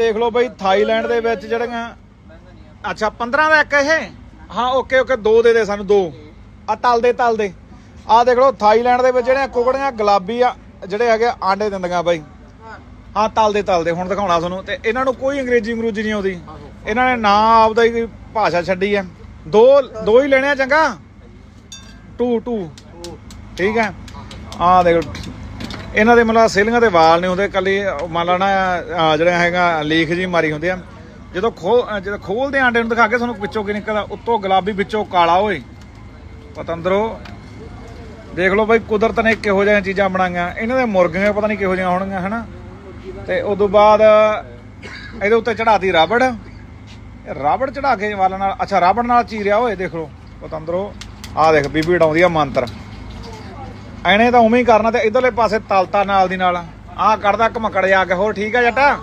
ਦੇਖ ਲਓ ਬਈ, ਥਾਈਲੈਂਡ ਦੇ ਵਿੱਚ ਜਿਹੜੀਆਂ ਅੱਛਾ 15 ਦਾ ਇੱਕ ਇਹ? ਹਾਂ, ਓਕੇ ਓਕੇ, ਦੋ ਦੇ ਦੇ ਸਾਨੂੰ, ਦੋ। ਆ ਤਲ ਦੇ ਤਲ ਦੇ। ਆ ਦੇਖ ਲਓ, ਥਾਈਲੈਂਡ ਦੇ ਵਿੱਚ ਜਿਹੜੀਆਂ ਕੁਕੜੀਆਂ ਗੁਲਾਬੀ ਆ, ਜਿਹੜੇ ਹੈਗੇ ਆਂਡੇ ਦਿੰਦੀਆਂ ਬਾਈ। ਹਾਂ, ਤਲ ਦੇ ਤਲ ਦੇ, ਹੁਣ ਦਿਖਾਉਣਾ ਤੁਹਾਨੂੰ। ਤੇ ਇਹਨਾਂ ਨੂੰ ਕੋਈ ਅੰਗਰੇਜ਼ੀ ਅੰਗਰੂਜੀ ਨਹੀਂ ਆਉਂਦੀ। ਇਹਨਾਂ ਨੇ ਨਾ ਆਪਦਾ ਹੀ ਭਾਸ਼ਾ ਛੱਡੀ ਆ ਦੋ ਦੋ ਹੀ ਲੈਣੇ ਆ, ਚੰਗਾ? Two two. ਠੀਕ ਹੈ ਆ ਦੇਖ ਇਹਨਾਂ ਦੇ ਮਤਲਬ ਸੇਲੀਆਂ ਦੇ ਵਾਲ ਨਹੀਂ ਹੁੰਦੇ ਕੱਲੀ ਮੰਨ ਲਾ ਨਾ ਜਿਹੜਾ ਹੈਗਾ ਲੀਖ ਜੀ ਮਾਰੀ ਹੁੰਦੀ ਆ। ਜਦੋਂ ਖੋ ਜਦੋਂ ਖੋਲਦੇ ਆਂਡੇ ਨੂੰ ਦਿਖਾ ਕੇ ਤੁਹਾਨੂੰ ਵਿੱਚੋਂ ਕੀ ਨਿਕਲਦਾ, ਉੱਤੋਂ ਗੁਲਾਬੀ ਵਿੱਚੋਂ ਕਾਲਾ ਓਏ। ਪਤੰਦਰੋ, ਦੇਖ ਲਓ ਬਈ, ਕੁਦਰਤ ਨੇ ਕਿਹੋ ਜਿਹੀਆਂ ਚੀਜ਼ਾਂ ਬਣਾਈਆਂ। ਇਹਨਾਂ ਦੇ ਮੁਰਗੀਆਂ ਪਤਾ ਨਹੀਂ ਕਿਹੋ ਜਿਹੀਆਂ ਹੋਣਗੀਆਂ, ਹਨਾ? ਤੇ ਉਦੋਂ ਬਾਅਦ ਇਹਦੇ ਉੱਤੇ ਚੜਾਤੀ ਰਾਬੜ। ਰਾਬੜ ਚੜਾ ਕੇ ਵਾਲ ਨਾਲ, ਅੱਛਾ, ਰਾਬੜ ਨਾਲ ਚੀਰਿਆ ਓਏ, ਦੇਖ ਲਓ, ਪਤੰਦਰੋ। ਆਹ ਦੇਖ, ਬੀਬੀ ਡਾਉਂਦੀ ਆ ਮੰਤਰ। ਐਨੇ ਤਾਂ ਉਵੇਂ ਹੀ ਕਰਨਾ ਤੇ ਇਧਰਲੇ ਪਾਸੇ ਤਲਤਾ ਨਾਲ ਦੀ ਨਾਲ। ਆਹ ਕੱਢਦਾ ਘਮਕੜ ਜਾ ਕੇ, ਹੋਰ ਠੀਕ ਆ ਜੱਟਾ?